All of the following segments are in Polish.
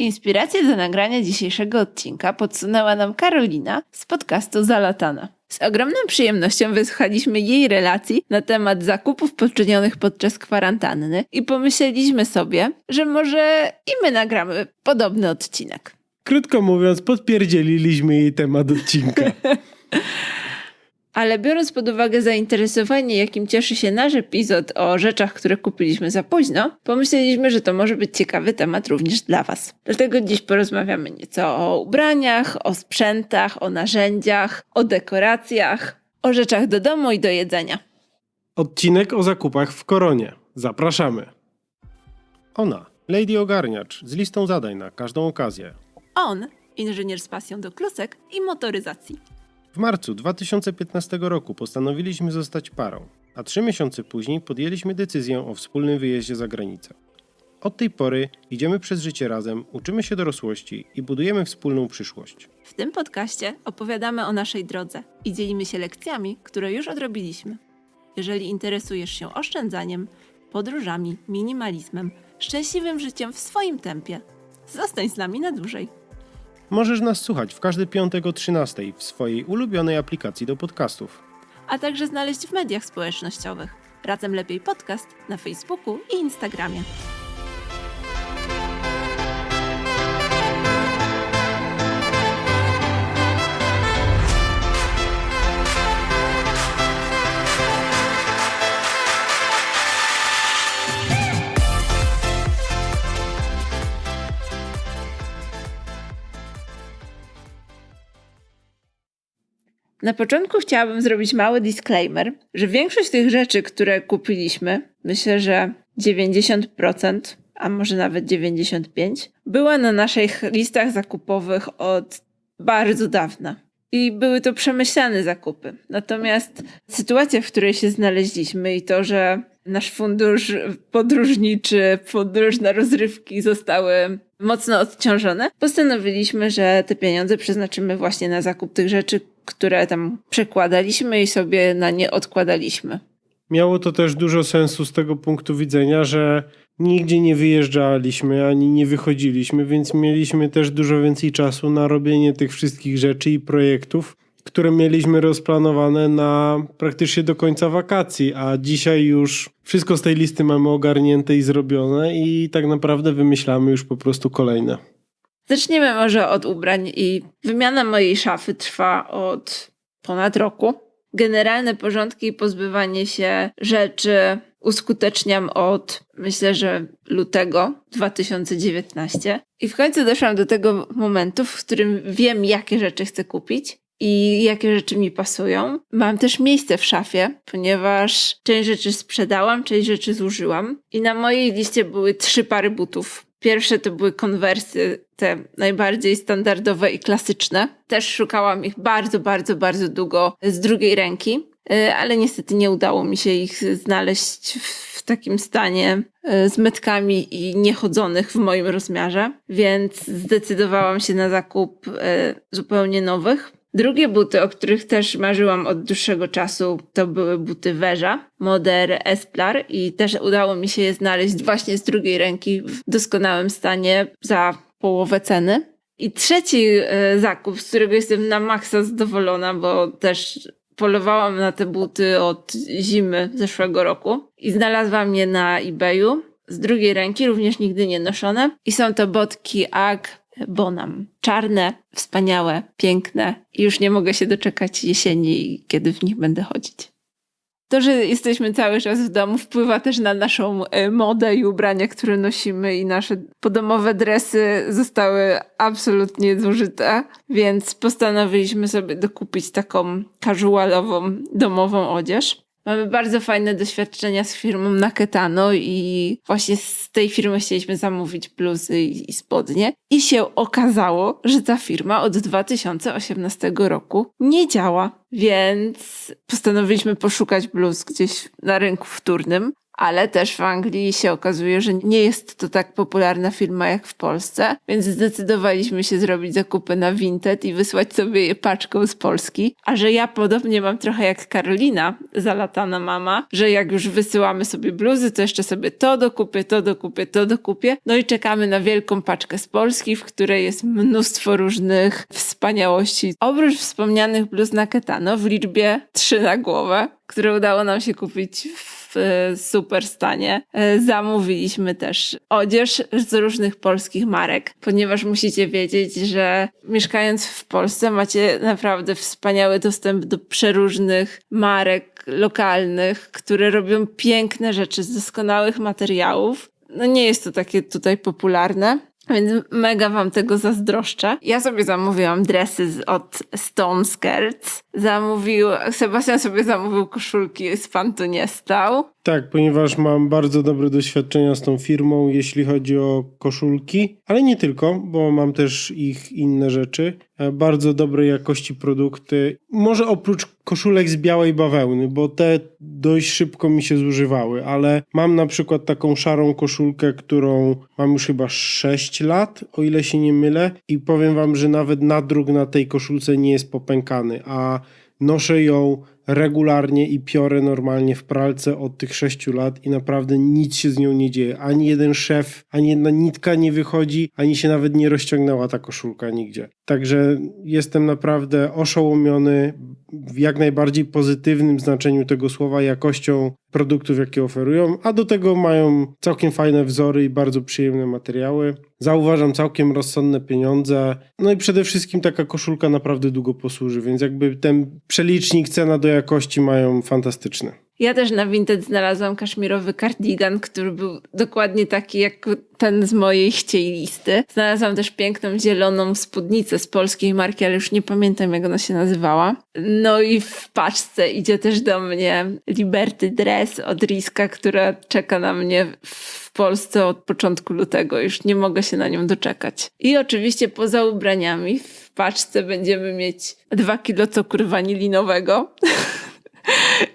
Inspirację do nagrania dzisiejszego odcinka podsunęła nam Karolina z podcastu Zalatana. Z ogromną przyjemnością wysłuchaliśmy jej relacji na temat zakupów poczynionych podczas kwarantanny i pomyśleliśmy sobie, że może i my nagramy podobny odcinek. Krótko mówiąc, podpierdzieliliśmy jej temat odcinka. Ale biorąc pod uwagę zainteresowanie, jakim cieszy się nasz epizod o rzeczach, które kupiliśmy za późno, pomyśleliśmy, że to może być ciekawy temat również dla Was. Dlatego dziś porozmawiamy nieco o ubraniach, o sprzętach, o narzędziach, o dekoracjach, o rzeczach do domu i do jedzenia. Odcinek o zakupach w koronie. Zapraszamy. Ona, Lady Ogarniacz, z listą zadań na każdą okazję. On, inżynier z pasją do klusek i motoryzacji. W marcu 2015 roku postanowiliśmy zostać parą, a trzy miesiące później podjęliśmy decyzję o wspólnym wyjeździe za granicę. Od tej pory idziemy przez życie razem, uczymy się dorosłości i budujemy wspólną przyszłość. W tym podcaście opowiadamy o naszej drodze i dzielimy się lekcjami, które już odrobiliśmy. Jeżeli interesujesz się oszczędzaniem, podróżami, minimalizmem, szczęśliwym życiem w swoim tempie, zostań z nami na dłużej. Możesz nas słuchać w każdy piątek o 13 w swojej ulubionej aplikacji do podcastów. a także znaleźć w mediach społecznościowych. Razem lepiej podcast na Facebooku i Instagramie. Na początku chciałabym zrobić mały disclaimer, że większość tych rzeczy, które kupiliśmy, myślę, że 90%, a może nawet 95%, była na naszych listach zakupowych od bardzo dawna. I były to przemyślane zakupy. Natomiast sytuacja, w której się znaleźliśmy i to, że nasz fundusz podróżniczy, fundusz na rozrywki zostały mocno odciążone, postanowiliśmy, że te pieniądze przeznaczymy właśnie na zakup tych rzeczy, które tam przekładaliśmy i sobie na nie odkładaliśmy. Miało to też dużo sensu z tego punktu widzenia, że nigdzie nie wyjeżdżaliśmy ani nie wychodziliśmy, więc mieliśmy też dużo więcej czasu na robienie tych wszystkich rzeczy i projektów, które mieliśmy rozplanowane na praktycznie do końca wakacji, a dzisiaj już wszystko z tej listy mamy ogarnięte i zrobione i tak naprawdę wymyślamy już po prostu kolejne. Zaczniemy może od ubrań i wymiana mojej szafy trwa od ponad roku. Generalne porządki i pozbywanie się rzeczy uskuteczniam od myślę, że lutego 2019. I w końcu doszłam do tego momentu, w którym wiem, jakie rzeczy chcę kupić i jakie rzeczy mi pasują. Mam też miejsce w szafie, ponieważ część rzeczy sprzedałam, część rzeczy zużyłam. I na mojej liście były trzy pary butów. Pierwsze to były konwersy, te najbardziej standardowe i klasyczne. Też szukałam ich bardzo, bardzo, bardzo długo z drugiej ręki, y, ale niestety nie udało mi się ich znaleźć w takim stanie y, z metkami i niechodzonych w moim rozmiarze, więc zdecydowałam się na zakup y, zupełnie nowych. Drugie buty, o których też marzyłam od dłuższego czasu, to były buty Weża, Moder Esplar i też udało mi się je znaleźć właśnie z drugiej ręki w doskonałym stanie za połowę ceny. I trzeci e, zakup, z którego jestem na maksa zadowolona, bo też polowałam na te buty od zimy zeszłego roku i znalazłam je na eBayu z drugiej ręki, również nigdy nie noszone. I są to botki AG Bonam. Czarne, wspaniałe, piękne i już nie mogę się doczekać jesieni, kiedy w nich będę chodzić. To, że jesteśmy cały czas w domu, wpływa też na naszą e, modę i ubrania, które nosimy, i nasze podomowe dresy zostały absolutnie zużyte, więc postanowiliśmy sobie dokupić taką casualową, domową odzież. Mamy bardzo fajne doświadczenia z firmą Naketano i właśnie z tej firmy chcieliśmy zamówić bluzy i spodnie. I się okazało, że ta firma od 2018 roku nie działa, więc postanowiliśmy poszukać bluz gdzieś na rynku wtórnym. Ale też w Anglii się okazuje, że nie jest to tak popularna firma jak w Polsce, więc zdecydowaliśmy się zrobić zakupy na Vinted i wysłać sobie je paczką z Polski. A że ja podobnie mam trochę jak Karolina, zalatana mama, że jak już wysyłamy sobie bluzy, to jeszcze sobie to dokupię, to dokupię, to dokupię. No i czekamy na wielką paczkę z Polski, w której jest mnóstwo różnych wspaniałości. Oprócz wspomnianych bluz na ketano w liczbie 3 na głowę, które udało nam się kupić w e, super stanie. E, Zamówiliśmy też odzież z różnych polskich marek, ponieważ musicie wiedzieć, że mieszkając w Polsce macie naprawdę wspaniały dostęp do przeróżnych marek lokalnych, które robią piękne rzeczy z doskonałych materiałów. No nie jest to takie tutaj popularne. Więc mega wam tego zazdroszczę. Ja sobie zamówiłam dresy od Stone Skirts. Zamówił, Sebastian sobie zamówił koszulki z Pan tu nie stał. Tak, ponieważ mam bardzo dobre doświadczenia z tą firmą, jeśli chodzi o koszulki, ale nie tylko, bo mam też ich inne rzeczy. E, Bardzo dobrej jakości produkty. Może oprócz koszulek z białej bawełny, bo te dość szybko mi się zużywały, ale mam na przykład taką szarą koszulkę, którą mam już chyba 6 lat, o ile się nie mylę, i powiem wam, że nawet nadruk na tej koszulce nie jest popękany, a noszę ją regularnie i piorę normalnie w pralce od tych 6 lat i naprawdę nic się z nią nie dzieje. Ani jeden szef, ani jedna nitka nie wychodzi, ani się nawet nie rozciągnęła ta koszulka nigdzie. Także jestem naprawdę oszołomiony w jak najbardziej pozytywnym znaczeniu tego słowa jakością produktów, jakie oferują, a do tego mają całkiem fajne wzory i bardzo przyjemne materiały. Zauważam całkiem rozsądne pieniądze. No i przede wszystkim taka koszulka naprawdę długo posłuży, więc jakby ten przelicznik cena do jakości mają fantastyczny. Ja też na Vinted znalazłam kaszmirowy kardigan, który był dokładnie taki jak ten z mojej chciej listy. Znalazłam też piękną zieloną spódnicę z polskiej marki, ale już nie pamiętam jak ona się nazywała. No i w paczce idzie też do mnie Liberty Dress od Riska, która czeka na mnie w Polsce od początku lutego. Już nie mogę się na nią doczekać. I oczywiście poza ubraniami w paczce będziemy mieć dwa kilo cukru wanilinowego.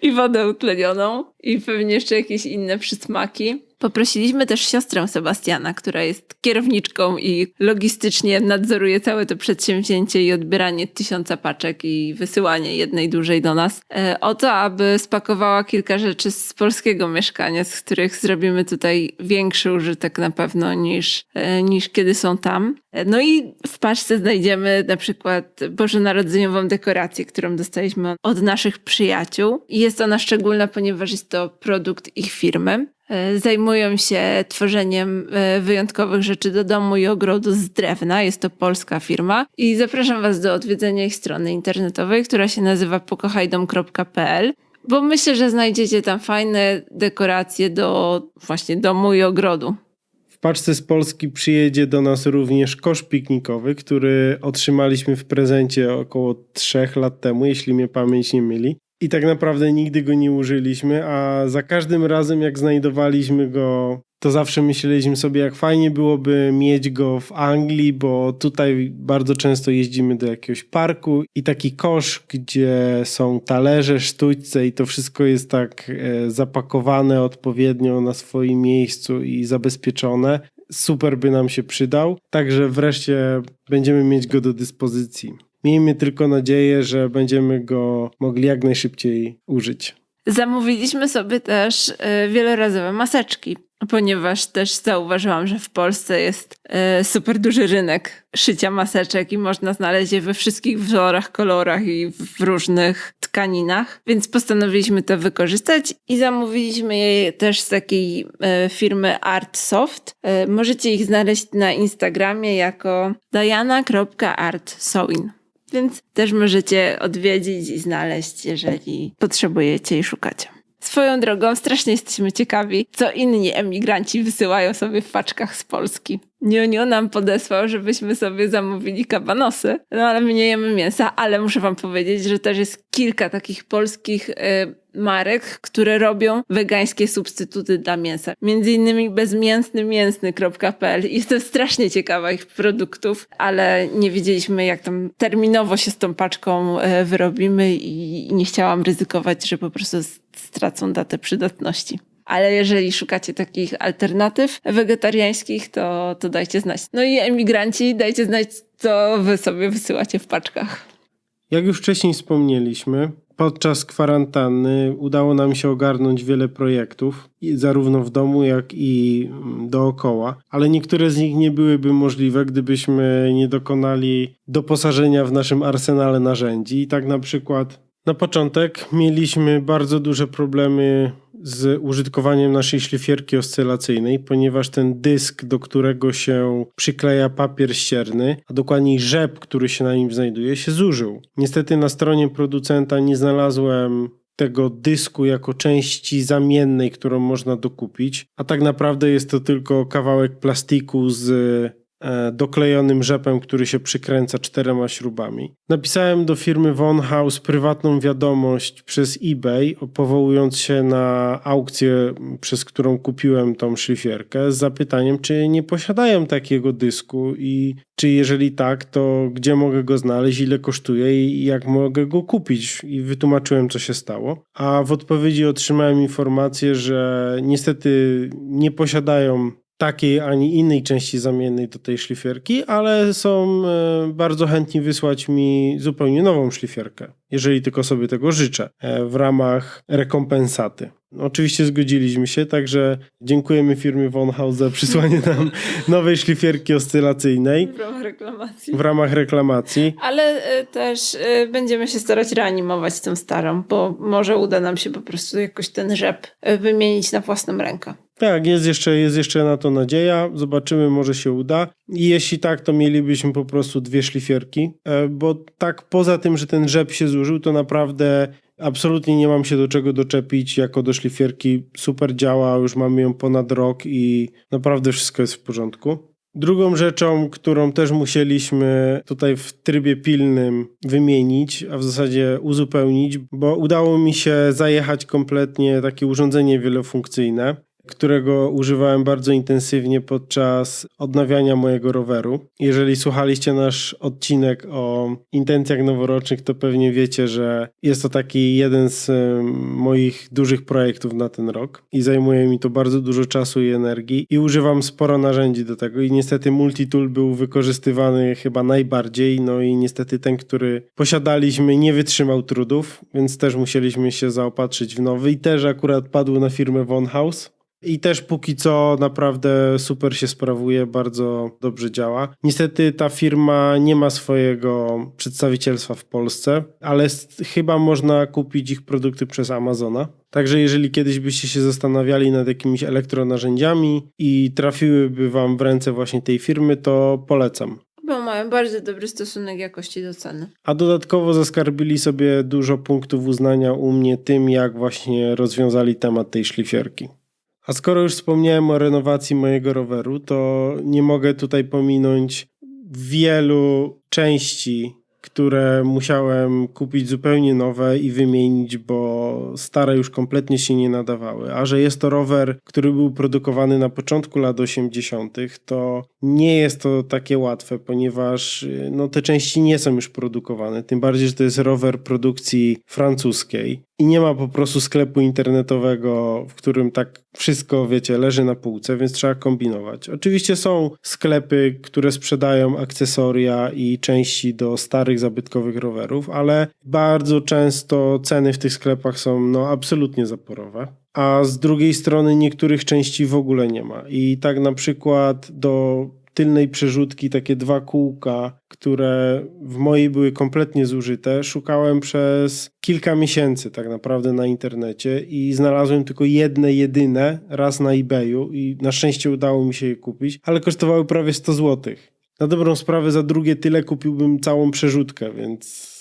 i wodę utlenioną i pewnie jeszcze jakieś inne przysmaki. Poprosiliśmy też siostrę Sebastiana, która jest kierowniczką i logistycznie nadzoruje całe to przedsięwzięcie i odbieranie tysiąca paczek i wysyłanie jednej dużej do nas, e, o to, aby spakowała kilka rzeczy z polskiego mieszkania, z których zrobimy tutaj większy użytek na pewno niż, e, niż kiedy są tam. No i w paczce znajdziemy na przykład bożonarodzeniową dekorację, którą dostaliśmy od naszych przyjaciół. I jest ona szczególna, ponieważ jest to produkt ich firmy. E, Zajmują się tworzeniem e, wyjątkowych rzeczy do domu i ogrodu z drewna. Jest to polska firma i zapraszam Was do odwiedzenia ich strony internetowej, która się nazywa pokochajdom.pl. Bo myślę, że znajdziecie tam fajne dekoracje do właśnie domu i ogrodu. Paczce z Polski przyjedzie do nas również kosz piknikowy, który otrzymaliśmy w prezencie około 3 lat temu, jeśli mnie pamięć nie myli. I tak naprawdę nigdy go nie użyliśmy, a za każdym razem jak znajdowaliśmy go, to zawsze myśleliśmy sobie, jak fajnie byłoby mieć go w Anglii, bo tutaj bardzo często jeździmy do jakiegoś parku i taki kosz, gdzie są talerze, sztućce i to wszystko jest tak e, zapakowane odpowiednio na swoim miejscu i zabezpieczone. Super by nam się przydał, także wreszcie będziemy mieć go do dyspozycji. Miejmy tylko nadzieję, że będziemy go mogli jak najszybciej użyć. Zamówiliśmy sobie też e, wielorazowe maseczki, ponieważ też zauważyłam, że w Polsce jest e, super duży rynek szycia maseczek i można znaleźć je we wszystkich wzorach, kolorach i w różnych tkaninach, więc postanowiliśmy to wykorzystać i zamówiliśmy je też z takiej e, firmy Artsoft. E, Możecie ich znaleźć na Instagramie jako diana.artsewin. Więc też możecie odwiedzić i znaleźć, jeżeli potrzebujecie i szukacie. Swoją drogą, strasznie jesteśmy ciekawi, co inni emigranci wysyłają sobie w paczkach z Polski. Niuniu nam podesłał, żebyśmy sobie zamówili kabanosy, no ale my nie jemy mięsa, ale muszę wam powiedzieć, że też jest kilka takich polskich y, marek, które robią wegańskie substytuty dla mięsa. Między innymi bezmięsnymięsny.pl. Jestem strasznie ciekawa ich produktów, ale nie wiedzieliśmy jak tam terminowo się z tą paczką e, wyrobimy i nie chciałam ryzykować, że po prostu stracą datę przydatności. Ale jeżeli szukacie takich alternatyw wegetariańskich, to, to dajcie znać. No i emigranci, dajcie znać, co wy sobie wysyłacie w paczkach. Jak już wcześniej wspomnieliśmy, podczas kwarantanny udało nam się ogarnąć wiele projektów, zarówno w domu, jak i mm, dookoła, ale niektóre z nich nie byłyby możliwe, gdybyśmy nie dokonali doposażenia w naszym arsenale narzędzi. I tak na przykład na początek mieliśmy bardzo duże problemy z użytkowaniem naszej szlifierki oscylacyjnej, ponieważ ten dysk, do którego się przykleja papier ścierny, a dokładniej rzep, który się na nim znajduje, się zużył. Niestety na stronie producenta nie znalazłem tego dysku jako części zamiennej, którą można dokupić, a tak naprawdę jest to tylko kawałek plastiku z doklejonym rzepem, który się przykręca czterema śrubami. Napisałem do firmy Von House prywatną wiadomość przez eBay, powołując się na aukcję, przez którą kupiłem tą szlifierkę, z zapytaniem, czy nie posiadają takiego dysku i czy jeżeli tak, to gdzie mogę go znaleźć, ile kosztuje i jak mogę go kupić. I wytłumaczyłem, co się stało. A w odpowiedzi otrzymałem informację, że niestety nie posiadają takiej ani innej części zamiennej do tej szlifierki, ale są e, bardzo chętni wysłać mi zupełnie nową szlifierkę, jeżeli tylko sobie tego życzę, e, w ramach rekompensaty. Oczywiście zgodziliśmy się, także dziękujemy firmie Von House za przysłanie nam nowej szlifierki oscylacyjnej W ramach reklamacji. w ramach reklamacji. Ale y, też będziemy się starać reanimować tą starą, bo może uda nam się po prostu jakoś ten rzep wymienić na własną rękę. Tak, jest jeszcze, jest jeszcze na to nadzieja. Zobaczymy, może się uda. I jeśli tak, to mielibyśmy po prostu dwie szlifierki, e, bo tak poza tym, że ten rzep się zużył, to naprawdę absolutnie nie mam się do czego doczepić jako do szlifierki. Super działa, już mamy ją ponad rok i naprawdę wszystko jest w porządku. Drugą rzeczą, którą też musieliśmy tutaj w trybie pilnym wymienić, a w zasadzie uzupełnić, bo udało mi się zajechać kompletnie takie urządzenie wielofunkcyjne, którego używałem bardzo intensywnie podczas odnawiania mojego roweru. Jeżeli słuchaliście nasz odcinek o intencjach noworocznych, to pewnie wiecie, że jest to taki jeden z moich dużych projektów na ten rok i zajmuje mi to bardzo dużo czasu i energii i używam sporo narzędzi do tego i niestety multitool był wykorzystywany chyba najbardziej, no i niestety ten, który posiadaliśmy nie wytrzymał trudów, więc też musieliśmy się zaopatrzyć w nowy i też akurat padł na firmę Von House. I też póki co naprawdę super się sprawuje, bardzo dobrze działa. Niestety ta firma nie ma swojego przedstawicielstwa w Polsce, ale chyba można kupić ich produkty przez Amazona. Także jeżeli kiedyś byście się zastanawiali nad jakimiś elektronarzędziami i trafiłyby wam w ręce właśnie tej firmy, to polecam. Bo mają bardzo dobry stosunek jakości do ceny. A dodatkowo zaskarbili sobie dużo punktów uznania u mnie tym, jak właśnie rozwiązali temat tej szlifierki. A skoro już wspomniałem o renowacji mojego roweru, to nie mogę tutaj pominąć wielu części, które musiałem kupić zupełnie nowe i wymienić, bo stare już kompletnie się nie nadawały. A że jest to rower, który był produkowany na początku lat 80., to nie jest to takie łatwe, ponieważ y, no, te części nie są już produkowane. Tym bardziej, że to jest rower produkcji francuskiej i nie ma po prostu sklepu internetowego, w którym tak wszystko, wiecie, leży na półce, więc trzeba kombinować. Oczywiście są sklepy, które sprzedają akcesoria i części do starych, zabytkowych rowerów, ale bardzo często ceny w tych sklepach są no, absolutnie zaporowe. A z drugiej strony niektórych części w ogóle nie ma. I tak na przykład do tylnej przerzutki takie dwa kółka, które w mojej były kompletnie zużyte, szukałem przez kilka miesięcy tak naprawdę na internecie i znalazłem tylko jedne, jedyne raz na eBayu i na szczęście udało mi się je kupić, ale kosztowały prawie 100 zł. Na dobrą sprawę za drugie tyle kupiłbym całą przerzutkę, więc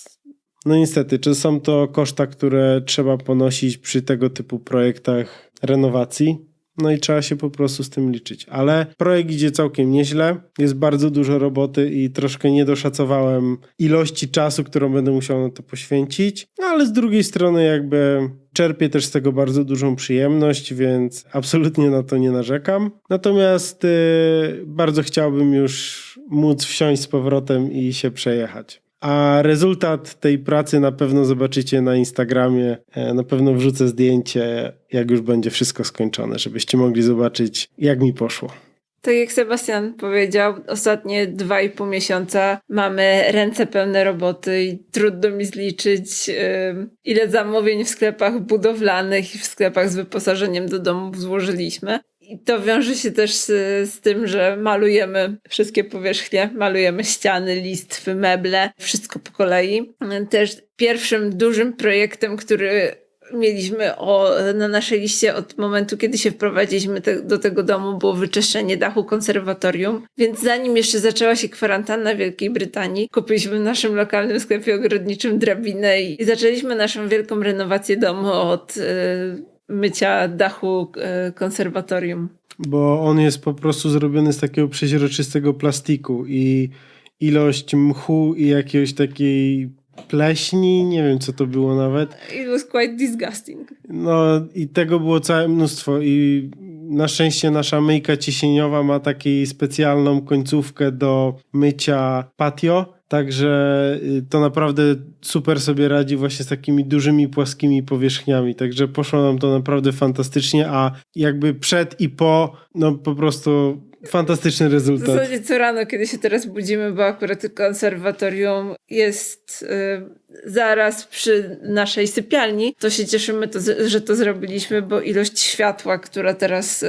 no niestety, czy są to koszta, które trzeba ponosić przy tego typu projektach renowacji? No i trzeba się po prostu z tym liczyć. Ale projekt idzie całkiem nieźle. Jest bardzo dużo roboty i troszkę nie doszacowałem ilości czasu, którą będę musiał na to poświęcić. No ale z drugiej strony, jakby czerpię też z tego bardzo dużą przyjemność, więc absolutnie na to nie narzekam. Natomiast yy, bardzo chciałbym już móc wsiąść z powrotem i się przejechać. A rezultat tej pracy na pewno zobaczycie na Instagramie. E, Na pewno wrzucę zdjęcie, jak już będzie wszystko skończone, żebyście mogli zobaczyć, jak mi poszło. Tak jak Sebastian powiedział, ostatnie dwa i pół miesiąca mamy ręce pełne roboty i trudno mi zliczyć, ile zamówień w sklepach budowlanych i w sklepach z wyposażeniem do domów złożyliśmy. I to wiąże się też z, z tym, że malujemy wszystkie powierzchnie, malujemy ściany, listwy, meble, wszystko po kolei. Też pierwszym dużym projektem, który mieliśmy o, na naszej liście od momentu, kiedy się wprowadziliśmy te, do tego domu, było wyczyszczenie dachu konserwatorium. Więc zanim jeszcze zaczęła się kwarantanna w Wielkiej Brytanii, kupiliśmy w naszym lokalnym sklepie ogrodniczym drabinę i, zaczęliśmy naszą wielką renowację domu od y, mycia dachu y, konserwatorium. Bo on jest po prostu zrobiony z takiego przeźroczystego plastiku i ilość mchu i jakiejś takiej pleśni, nie wiem co to było nawet, It was quite disgusting. No i tego było całe mnóstwo i na szczęście nasza myjka ciśnieniowa ma taką specjalną końcówkę do mycia patio, także y, to naprawdę super sobie radzi właśnie z takimi dużymi, płaskimi powierzchniami, także poszło nam to naprawdę fantastycznie, a jakby przed i po, no po prostu fantastyczny W rezultat. zasadzie co rano, kiedy się teraz budzimy, bo akurat konserwatorium jest y, zaraz przy naszej sypialni, to się cieszymy, to, że to zrobiliśmy, bo ilość światła, która teraz y,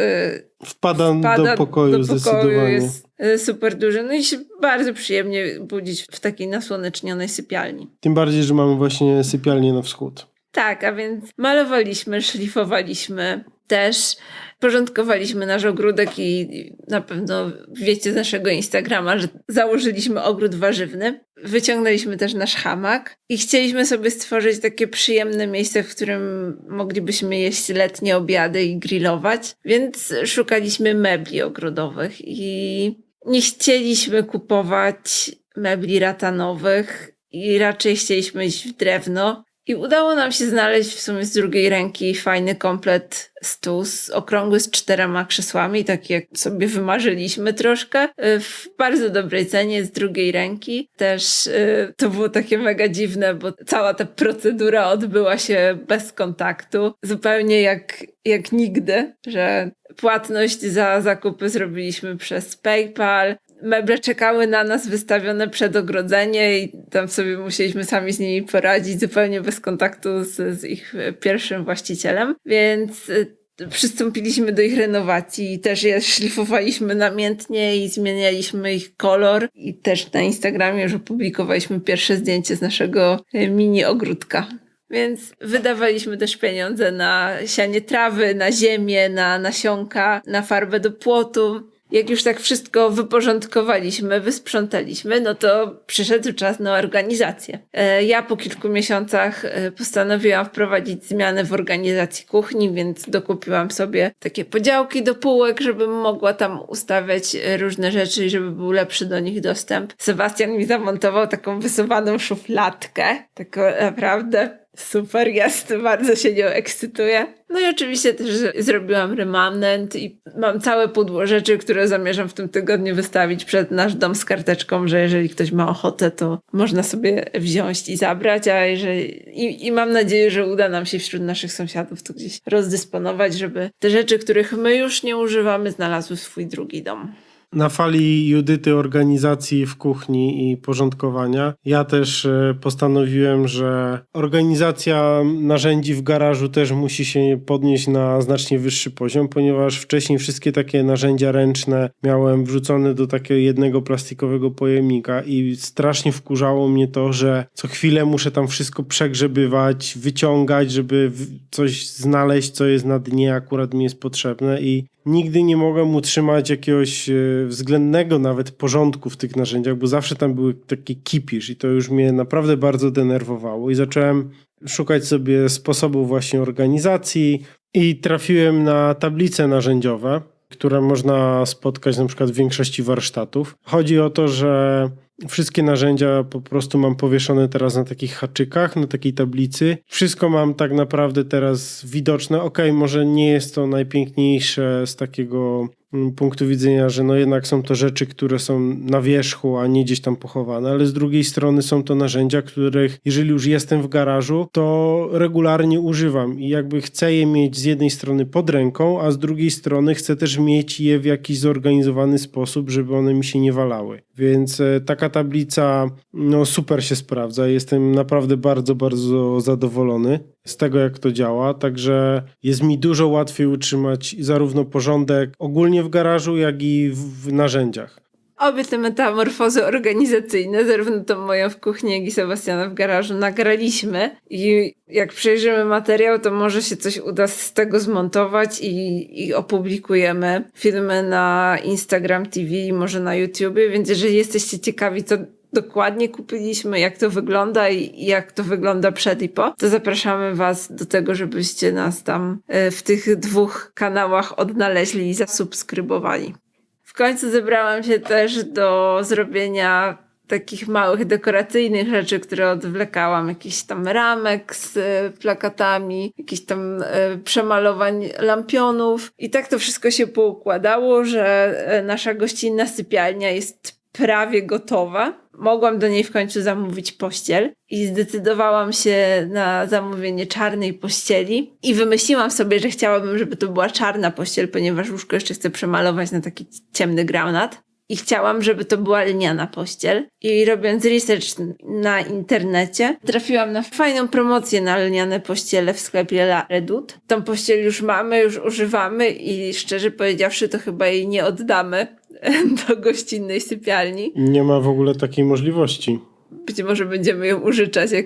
Wpada, pada do pokoju zdecydowanie. jest y, super duży. No i się bardzo przyjemnie budzić w takiej nasłonecznionej sypialni. Tym bardziej, że mamy właśnie sypialnię na wschód. Tak, a więc malowaliśmy, szlifowaliśmy też, porządkowaliśmy nasz ogródek i na pewno wiecie z naszego Instagrama, że założyliśmy ogród warzywny. Wyciągnęliśmy też nasz hamak i chcieliśmy sobie stworzyć takie przyjemne miejsce, w którym moglibyśmy jeść letnie obiady i grillować, więc szukaliśmy mebli ogrodowych i nie chcieliśmy kupować mebli ratanowych i raczej chcieliśmy iść w drewno. I udało nam się znaleźć w sumie z drugiej ręki fajny komplet stół, okrągły z czterema krzesłami, taki jak sobie wymarzyliśmy troszkę, y, w bardzo dobrej cenie z drugiej ręki. Też y, to było takie mega dziwne, bo cała ta procedura odbyła się bez kontaktu, zupełnie jak, jak nigdy, że płatność za zakupy zrobiliśmy przez PayPal, meble czekały na nas wystawione przed ogrodzenie i tam sobie musieliśmy sami z nimi poradzić, zupełnie bez kontaktu z, z ich e, pierwszym właścicielem, więc e, przystąpiliśmy do ich renowacji i też je szlifowaliśmy namiętnie i zmienialiśmy ich kolor i też na Instagramie już opublikowaliśmy pierwsze zdjęcie z naszego e, mini ogródka. Więc wydawaliśmy też pieniądze na sianie trawy, na ziemię, na nasionka, na farbę do płotu. Jak już tak wszystko wyporządkowaliśmy, wysprzątaliśmy, no to przyszedł czas na organizację. E, Ja po kilku miesiącach e, postanowiłam wprowadzić zmiany w organizacji kuchni, więc dokupiłam sobie takie podziałki do półek, żebym mogła tam ustawiać e, różne rzeczy i żeby był lepszy do nich dostęp. Sebastian mi zamontował taką wysuwaną szufladkę, taką naprawdę Super jest, bardzo się nią ekscytuję. No i oczywiście też zrobiłam remanent i mam całe pudło rzeczy, które zamierzam w tym tygodniu wystawić przed nasz dom z karteczką, że jeżeli ktoś ma ochotę, to można sobie wziąć i zabrać, a jeżeli... I, i mam nadzieję, że uda nam się wśród naszych sąsiadów to gdzieś rozdysponować, żeby te rzeczy, których my już nie używamy, znalazły swój drugi dom. Na fali Judyty organizacji w kuchni i porządkowania, ja też e, postanowiłem, że organizacja narzędzi w garażu też musi się podnieść na znacznie wyższy poziom, ponieważ wcześniej wszystkie takie narzędzia ręczne miałem wrzucone do takiego jednego plastikowego pojemnika i strasznie wkurzało mnie to, że co chwilę muszę tam wszystko przegrzebywać, wyciągać, żeby coś znaleźć, co jest na dnie, akurat mi jest potrzebne i nigdy nie mogłem utrzymać jakiegoś e, względnego nawet porządku w tych narzędziach, bo zawsze tam były taki kipisz i to już mnie naprawdę bardzo denerwowało i zacząłem szukać sobie sposobów właśnie organizacji i trafiłem na tablice narzędziowe, które można spotkać na przykład w większości warsztatów. Chodzi o to, że wszystkie narzędzia po prostu mam powieszone teraz na takich haczykach, na takiej tablicy. Wszystko mam tak naprawdę teraz widoczne. Ok, może nie jest to najpiękniejsze z takiego punktu widzenia, że no jednak są to rzeczy, które są na wierzchu, a nie gdzieś tam pochowane, ale z drugiej strony są to narzędzia, których jeżeli już jestem w garażu, to regularnie używam i jakby chcę je mieć z jednej strony pod ręką, a z drugiej strony chcę też mieć je w jakiś zorganizowany sposób, żeby one mi się nie walały. Więc e, taka tablica no super się sprawdza. Jestem naprawdę bardzo, bardzo zadowolony z tego, jak to działa. Także jest mi dużo łatwiej utrzymać zarówno porządek ogólnie w garażu, jak i w, narzędziach. Obie te metamorfozy organizacyjne, zarówno tą moją w kuchni, jak i Sebastiana w garażu, nagraliśmy i jak przejrzymy materiał, to może się coś uda z tego zmontować i, i opublikujemy filmy na Instagram TV i może na YouTubie, więc jeżeli jesteście ciekawi, co dokładnie kupiliśmy, jak to wygląda i jak to wygląda przed i po, to zapraszamy Was do tego, żebyście nas tam e, w tych dwóch kanałach odnaleźli i zasubskrybowali. W końcu zebrałam się też do zrobienia takich małych dekoracyjnych rzeczy, które odwlekałam, jakiś tam ramek z e, plakatami, jakiś tam e, przemalowań lampionów i tak to wszystko się poukładało, że nasza gościnna sypialnia jest prawie gotowa. Mogłam do niej w końcu zamówić pościel i zdecydowałam się na zamówienie czarnej pościeli i wymyśliłam sobie, że chciałabym, żeby to była czarna pościel, ponieważ łóżko jeszcze chcę przemalować na taki ciemny granat. I chciałam, żeby to była lniana pościel. I robiąc research na internecie, trafiłam na fajną promocję na lniane pościele w sklepie La Redoute. Tą pościel już mamy, już używamy i szczerze powiedziawszy, to chyba jej nie oddamy do gościnnej sypialni. Nie ma w ogóle takiej możliwości. Być może będziemy ją użyczać, jak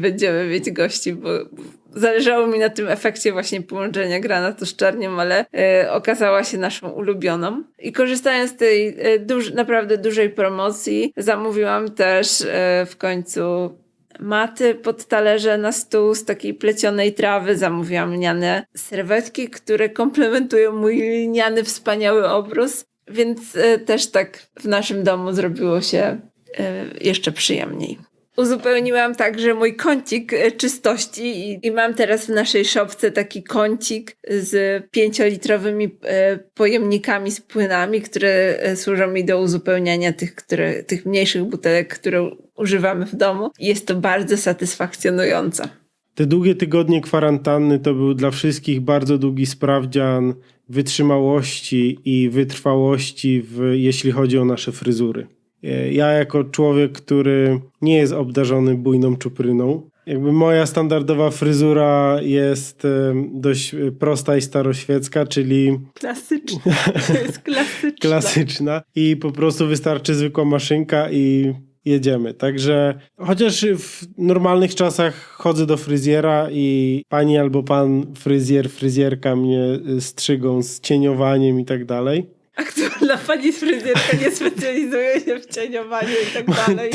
będziemy mieć gości, bo zależało mi na tym efekcie właśnie połączenia granatu z czarniem, ale e, okazała się naszą ulubioną. I korzystając z tej e, duż, naprawdę dużej promocji, zamówiłam też e, w końcu maty pod talerze na stół z takiej plecionej trawy. Zamówiłam lniane serwetki, które komplementują mój lniany wspaniały obrus. Więc e, też tak w naszym domu zrobiło się e, jeszcze przyjemniej. Uzupełniłam także mój kącik e, czystości i, i mam teraz w naszej szopce taki kącik z pięciolitrowymi pojemnikami z płynami, które służą mi do uzupełniania tych, które, tych mniejszych butelek, które używamy w domu. Jest to bardzo satysfakcjonujące. Te długie tygodnie kwarantanny to był dla wszystkich bardzo długi sprawdzian wytrzymałości i wytrwałości, w, jeśli chodzi o nasze fryzury. E, Ja, jako człowiek, który nie jest obdarzony bujną czupryną, jakby moja standardowa fryzura jest em, dość e, prosta i staroświecka, czyli Klasyczne. To jest klasyczne. klasyczna i po prostu wystarczy zwykła maszynka i jedziemy. Także chociaż w normalnych czasach chodzę do fryzjera i pani albo pan fryzjer, fryzjerka mnie y, strzygą z cieniowaniem i tak dalej. Aktualna pani fryzjerka nie specjalizuje się w cieniowaniu i tak dalej.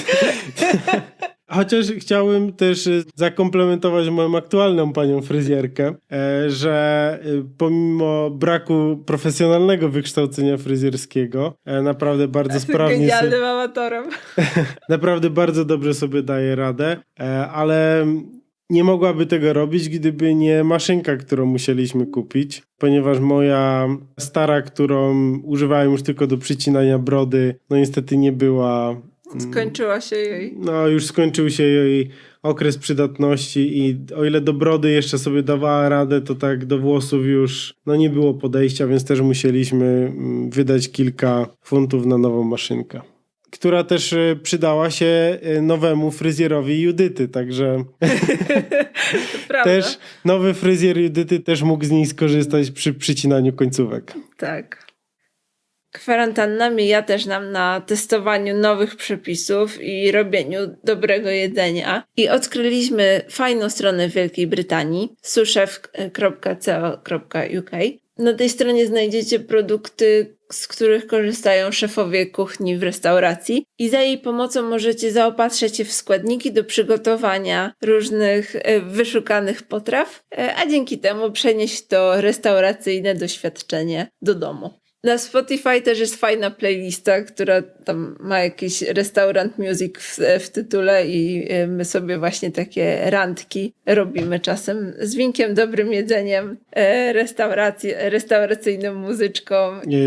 Chociaż chciałbym też y, zakomplementować moją aktualną panią fryzjerkę, e, że y, pomimo braku profesjonalnego wykształcenia fryzjerskiego, e, naprawdę bardzo sprawnie sobie, Genialnym amatorem. naprawdę bardzo dobrze sobie daje radę, e, ale nie mogłaby tego robić, gdyby nie maszynka, którą musieliśmy kupić, ponieważ moja stara, którą używałem już tylko do przycinania brody, no niestety nie była Skończyła się jej. no, już skończył się jej okres przydatności i o ile do brody jeszcze sobie dawała radę, to tak do włosów już no, nie było podejścia, więc też musieliśmy mm, wydać kilka funtów na nową maszynkę. Która też e, przydała się e, nowemu fryzjerowi Judyty, także też nowy fryzjer Judyty też mógł z niej skorzystać przy przycinaniu końcówek. Tak. Kwarantanna mija też nam na testowaniu nowych przepisów i robieniu dobrego jedzenia. I odkryliśmy fajną stronę Wielkiej Brytanii, suchef.co.uk. Na tej stronie znajdziecie produkty, z których korzystają szefowie kuchni w restauracji i za jej pomocą możecie zaopatrzyć się w składniki do przygotowania różnych e, wyszukanych potraw, e, a dzięki temu przenieść to restauracyjne doświadczenie do domu. Na Spotify też jest fajna playlista, która tam ma jakiś restaurant music w, w tytule i y, my sobie właśnie takie randki robimy czasem z winkiem, dobrym jedzeniem, e, restauracyjną muzyczką.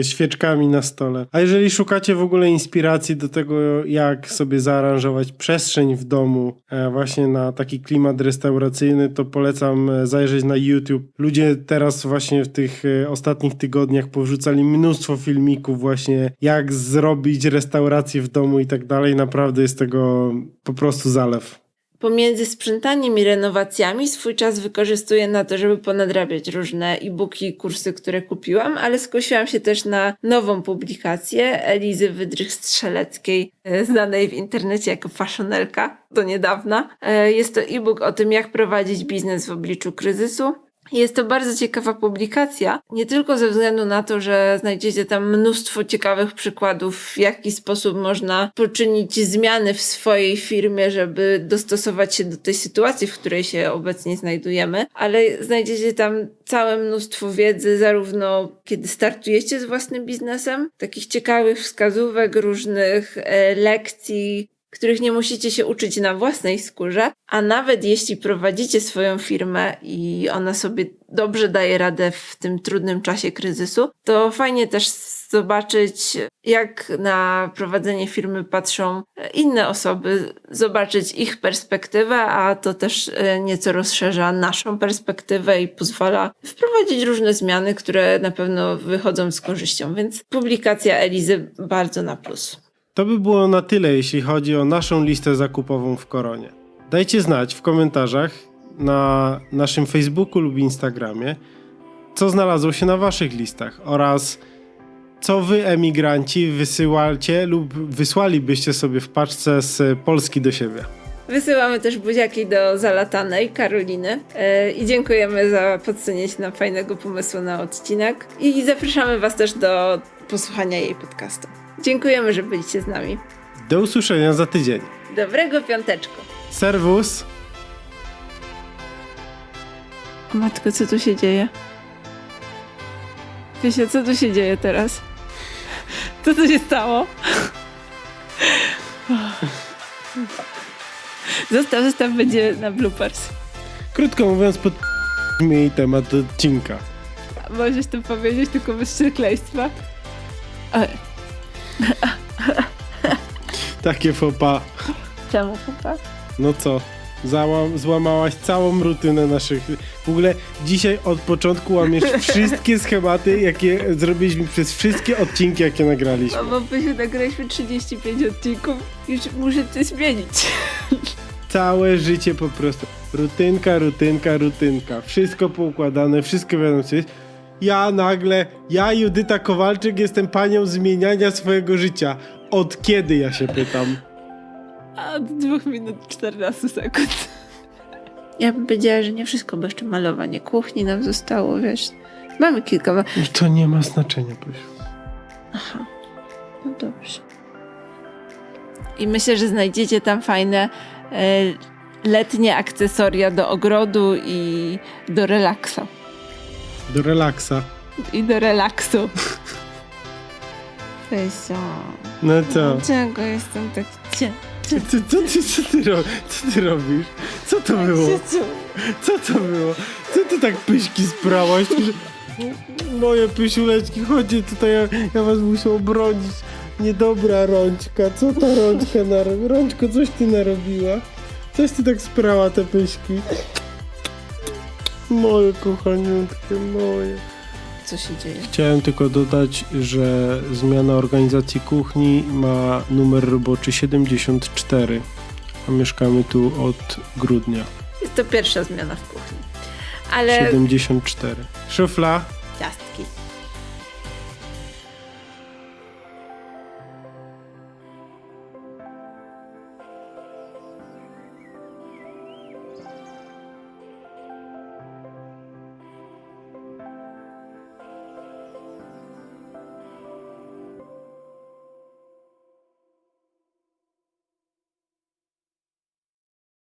świeczkami na stole. A jeżeli szukacie w ogóle inspiracji do tego, jak sobie zaaranżować przestrzeń w domu, e, właśnie na taki klimat restauracyjny, to polecam e, zajrzeć na YouTube. Ludzie teraz właśnie w tych ostatnich tygodniach powrzucali mnóstwo filmików właśnie, jak zrobić restaurację w domu i tak dalej. Naprawdę jest tego po prostu zalew. Pomiędzy sprzątaniem i renowacjami swój czas wykorzystuję na to, żeby ponadrabiać różne e-booki kursy, które kupiłam, ale skusiłam się też na nową publikację Elizy Wydrych-Strzeleckiej, e, znanej w internecie jako fashionelka do niedawna. E, Jest to e-book o tym, jak prowadzić biznes w obliczu kryzysu. Jest to bardzo ciekawa publikacja, nie tylko ze względu na to, że znajdziecie tam mnóstwo ciekawych przykładów, w jaki sposób można poczynić zmiany w swojej firmie, żeby dostosować się do tej sytuacji, w której się obecnie znajdujemy, ale znajdziecie tam całe mnóstwo wiedzy, zarówno kiedy startujecie z własnym biznesem, takich ciekawych wskazówek, różnych e, lekcji, których nie musicie się uczyć na własnej skórze, a nawet jeśli prowadzicie swoją firmę i ona sobie dobrze daje radę w tym trudnym czasie kryzysu, to fajnie też zobaczyć, jak na prowadzenie firmy patrzą inne osoby, zobaczyć ich perspektywę, a to też e, nieco rozszerza naszą perspektywę i pozwala wprowadzić różne zmiany, które na pewno wychodzą z korzyścią. Więc publikacja Elizy bardzo na plus. To by było na tyle, jeśli chodzi o naszą listę zakupową w Koronie. Dajcie znać w komentarzach na naszym Facebooku lub Instagramie, co znalazło się na waszych listach oraz co wy, emigranci, wysyłacie lub wysłalibyście sobie w paczce z Polski do siebie. Wysyłamy też buziaki do zalatanej Karoliny e, i dziękujemy za podsunięcie nam fajnego pomysłu na odcinek i zapraszamy Was też do posłuchania jej podcastu. Dziękujemy, że byliście z nami. Do usłyszenia za tydzień. Dobrego piąteczku. Serwus! O matko, co tu się dzieje? Wiecie, co tu się dzieje teraz? Co tu się stało? Zostaw, zostaw, będzie na bloopers. Krótko mówiąc, pod jej temat odcinka. Możesz to powiedzieć tylko bez przekleństwa? Takie fopa. czemu chyba? No co? Załam, złamałaś całą rutynę naszych. W ogóle dzisiaj od początku łamiesz wszystkie schematy, jakie zrobiliśmy przez wszystkie odcinki, jakie nagraliśmy. No bo byśmy nagraliśmy 35 odcinków, już muszę coś zmienić. Całe życie po prostu. Rutynka, rutynka, rutynka. Wszystko poukładane, wszystko wiadomo co jest. Ja nagle, ja Judyta Kowalczyk jestem panią zmieniania swojego życia. Od kiedy ja się pytam? A od 2 minut 14 sekund. Ja bym powiedziała, że nie wszystko, bo jeszcze malowanie kuchni nam zostało, wiesz. Mamy kilka. to nie ma znaczenia, Pysiu. Aha, no dobrze. I myślę, że znajdziecie tam fajne e, letnie akcesoria do ogrodu i do relaksu. Do relaksa. I do relaksu. Pysio, No co? dlaczego jestem tak cię? Co, co, ty, co, ty, ro, co ty robisz? Co to było? Co to było? Co ty tak pyśki sprałaś? Że... Moje pysiuleczki, chodźcie tutaj, ja, ja was muszę obronić. Niedobra rączka, co ta rączka narobiła? Rączko, coś ty narobiła? Coś ty tak sprała te pyśki? Moje kochaniutkie, moje. Co się dzieje? Chciałem tylko dodać, że zmiana organizacji kuchni ma numer roboczy 74, a mieszkamy tu od grudnia. Jest to pierwsza zmiana w kuchni. Ale 74. Szufla,